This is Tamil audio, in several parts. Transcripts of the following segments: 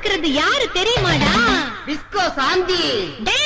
இருக்கிறது யாரு தெரியுமாடா? டிஸ்கோ சாந்தி. டே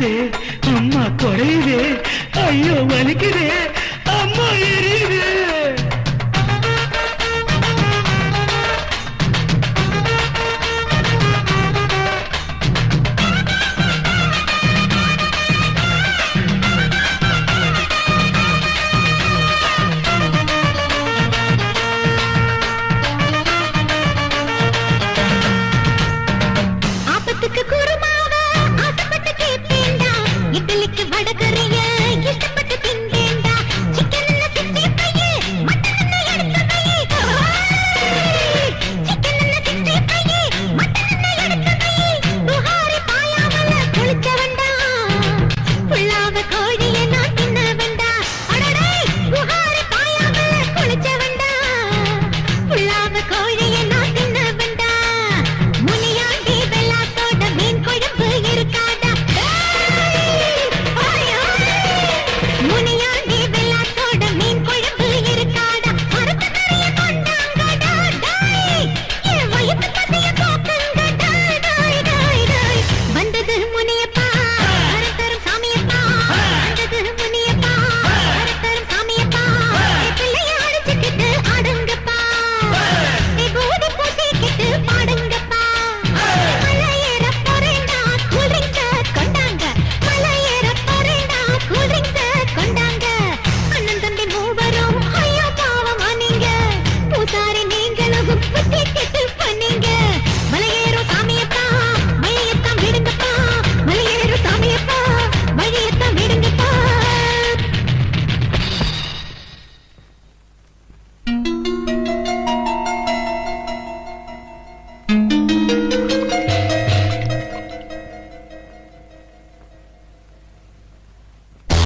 தொலையுதே அம்மா தொலையுதே ஐயோ வலிக்குதே அம்மா எரியுதே.